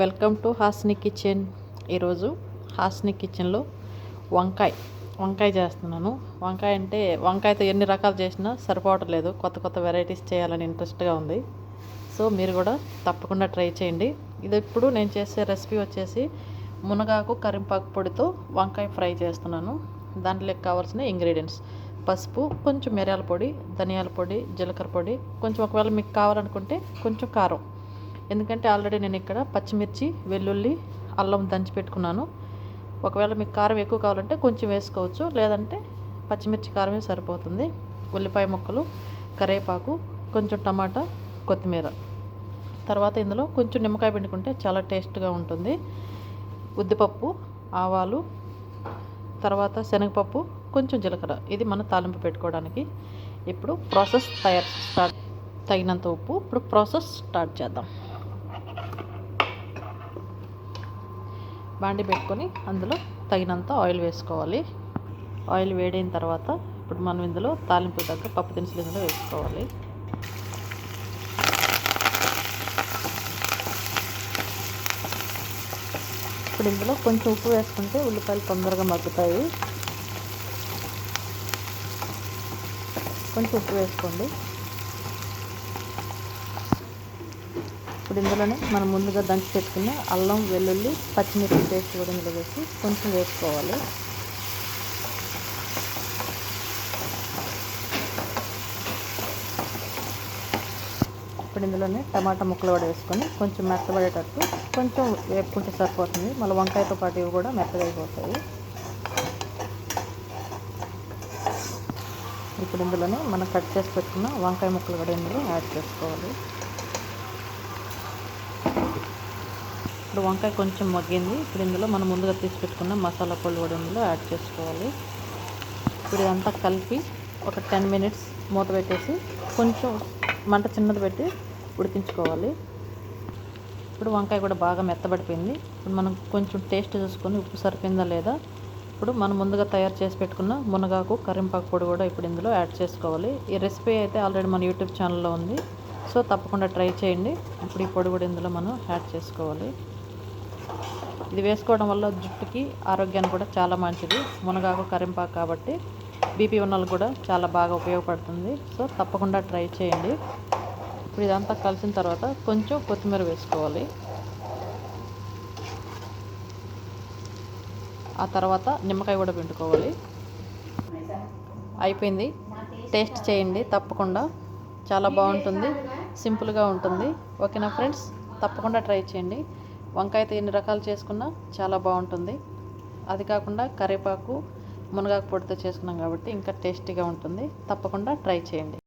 Welcome to Hasni kitchen. ఈరోజు హాస్ని కిచెన్లో వంకాయ వంకాయ చేస్తున్నాను. వంకాయ అంటే వంకాయతో ఎన్ని రకాలు చేసినా సరిపోవటం లేదు. కొత్త కొత్త వెరైటీస్ చేయాలని ఇంట్రెస్ట్గా ఉంది. సో మీరు కూడా తప్పకుండా ట్రై చేయండి. ఇది ఇప్పుడు నేను చేసే రెసిపీ వచ్చేసి మునగాకు కరింపాకు పొడితో వంకాయ ఫ్రై చేస్తున్నాను. దాంట్లోకి కావాల్సిన ఇంగ్రీడియంట్స్. పసుపు కొంచెం మిరియాల పొడి ధనియాల పొడి జీలకర్ర పొడి కొంచెం ఒకవేళ మీకు కావాలనుకుంటే కొంచెం కారం. ఎందుకంటే ఆల్రెడీ నేను ఇక్కడ పచ్చిమిర్చి వెల్లుల్లి అల్లం దంచి పెట్టుకున్నాను. ఒకవేళ మీకు కారం ఎక్కువ కావాలంటే కొంచెం వేసుకోవచ్చు. లేదంటే పచ్చిమిర్చి కారమే సరిపోతుంది. ఉల్లిపాయ ముక్కలు కరివేపాకు కొంచెం టమాటా కొత్తిమీర. తర్వాత ఇందులో కొంచెం నిమ్మకాయ పిండుకుంటే చాలా టేస్ట్గా ఉంటుంది. ఉద్దిపప్పు ఆవాలు తర్వాత శనగపప్పు కొంచెం జీలకర్ర. ఇది మన తాలింపు పెట్టుకోవడానికి. ఇప్పుడు ప్రాసెస్ తయారు స్టార్ట్ తగినంత ఉప్పు. ఇప్పుడు ప్రాసెస్ స్టార్ట్ చేద్దాం. బాండి పెట్టుకొని అందులో తగినంత ఆయిల్ వేసుకోవాలి. ఆయిల్ వేడైన తర్వాత ఇప్పుడు మనం ఇందులో తాలింపు దగ్గర పప్పు దినుసులు ఇందులో వేసుకోవాలి. ఇప్పుడు ఇందులో కొంచెం ఉప్పు వేసుకుంటే ఉల్లిపాయలు తొందరగా మగ్గుతాయి. కొంచెం ఉప్పు వేసుకోండి. ఇప్పుడు ఇందులోనే మనం ముందుగా దంచి పెట్టుకున్న అల్లం వెల్లుల్లి పచ్చిమిర్చి పేస్ట్ కూడా ఇందులో వేసి కొంచెం వేసుకోవాలి. ఇప్పుడు ఇందులోనే టమాటా ముక్కలు కూడా వేసుకొని కొంచెం మెత్తబడేటట్టు కొంచెం వేపుకుంటే సరిపోతుంది. మళ్ళీ వంకాయతో పాటు ఇవి కూడా మెత్తగా అయిపోతాయి ఇప్పుడు ఇందులోనే మనం కట్ చేసి పెట్టుకున్న వంకాయ ముక్కలు కూడా ఇందులో యాడ్ చేసుకోవాలి. ఇప్పుడు వంకాయ కొంచెం మగ్గింది. ఇప్పుడు ఇందులో మనం ముందుగా తీసి పెట్టుకున్న మసాలా పొడి కూడా ఇందులో యాడ్ చేసుకోవాలి. ఇప్పుడు ఇదంతా కలిపి ఒక టెన్ మినిట్స్ మూత పెట్టేసి కొంచెం మంట చిన్నది పెట్టి ఉడికించుకోవాలి. ఇప్పుడు వంకాయ కూడా బాగా మెత్తబడిపోయింది. ఇప్పుడు మనం కొంచెం టేస్ట్ చూసుకొని ఉప్పు సరిపోయిందా లేదా? ఇప్పుడు మనం ముందుగా తయారు చేసి పెట్టుకున్న మునగాకు కరింపాకు పొడి కూడా ఇప్పుడు ఇందులో యాడ్ చేసుకోవాలి. ఈ రెసిపీ అయితే ఆల్రెడీ మన యూట్యూబ్ ఛానల్లో ఉంది. సో తప్పకుండా ట్రై చేయండి. ఇప్పుడు ఈ పొడి కూడా ఇందులో మనం యాడ్ చేసుకోవాలి. ఇది వేసుకోవడం వల్ల జుట్టుకి ఆరోగ్యానికి కూడా చాలా మంచిది. మునగాకు కరింపాకు కాబట్టి బీపీ ఉన్న కూడా చాలా బాగా ఉపయోగపడుతుంది. సో తప్పకుండా ట్రై చేయండి. ఇప్పుడు ఇదంతా కలిసిన తర్వాత కొంచెం కొత్తిమీర వేసుకోవాలి. ఆ తర్వాత నిమ్మకాయ కూడా పిండుకోవాలి. అయిపోయింది. టేస్ట్ చేయండి తప్పకుండా. చాలా బాగుంటుంది. సింపుల్గా ఉంటుంది. ఓకేనా ఫ్రెండ్స్? తప్పకుండా ట్రై చేయండి. వంకాయతో ఎన్ని రకాలు చేసుకున్నా చాలా బాగుంటుంది. అది కాకుండా కరివేపాకు మునగాకు పొడితో చేసుకున్నాం కాబట్టి ఇంకా టేస్టీగా ఉంటుంది. తప్పకుండా ట్రై చేయండి.